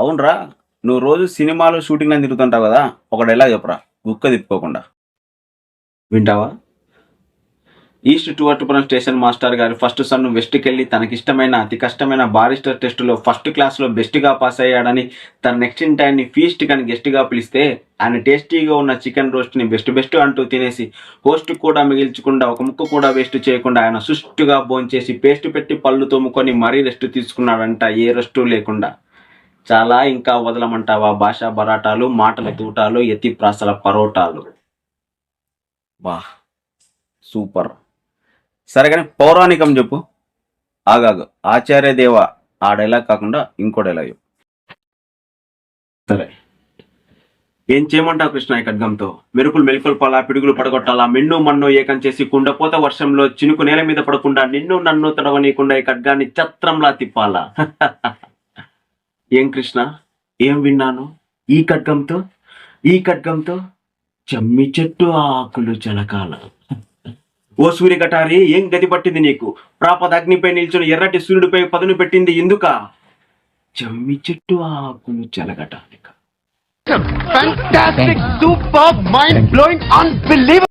అవునరా నువ్వు రోజు సినిమాలు షూటింగ్ అని తిరుగుతుంటావు కదా ఒక డైలాగ్ చెప్పరా గుక్క తిప్పుకోకుండా. వింటావా? ఈస్ట్ టువర్టుపురం స్టేషన్ మాస్టర్ గారు ఫస్ట్ సన్ను వెస్ట్కి వెళ్ళి తనకిష్టమైన అతి కష్టమైన బారిస్టర్ టెస్టులో ఫస్ట్ క్లాస్లో బెస్ట్గా పాస్ అయ్యాడని తన నెక్స్ట్ ఇన్ టైంని ఫీస్ట్ కానీ గెస్ట్గా పిలిస్తే ఆయన టేస్టీగా ఉన్న చికెన్ రోస్ట్ని బెస్ట్ బెస్ట్ అంటూ తినేసి హోస్ట్ కూడా మిగిల్చకుండా ఒక ముక్క కూడా వేస్ట్ చేయకుండా ఆయన సుష్టుగా భోంచేసి పేస్ట్ పెట్టి పళ్ళు తోముకొని మరీ రెస్ట్ తీసుకున్నాడంట ఏ రెస్టు లేకుండా. చాలా ఇంకా వదలమంటావా? భాషా బరాటాలు మాటల తూటాలు ఎత్తి ప్రాసల పరోటాలు. బా సూపర్. సరే కానీ పౌరాణికం చెప్పు. ఆగాగు ఆచార్య దేవ ఆ డైలాగ్ కాకుండా ఇంకో డైలాగ్ చెప్పు. సరే. ఏం చేయమంటావు కృష్ణ ఈ ఖడ్గంతో? మెరుపులు మెలుకులు పలా పిడుగులు పడగొట్టాలా మిన్ను మన్ను ఏకం చేసి కుండపోత వర్షంలో చినుకు నేల మీద పడకుండా నిన్ను నన్ను తడవనీయకుండా ఈ ఖడ్గాన్ని చత్రంలా తిప్పాలా? ఏం కృష్ణ? ఏం విన్నాను? ఈ ఖడ్గంతో? ఈ ఖడ్గంతో? చెమ్మి చెట్టు ఆకులు చెలకాల ఓ సూర్యగటారి ఏం గతి పట్టింది నీకు? ప్రాపద అగ్నిపై నిల్చుని ఎర్రటి సూర్యుడిపై పదును పెట్టింది ఎందుక? చెమ్మి చెట్టు ఆకులు చెలగటానిక Fantastic, superb, mind blowing, unbelievable.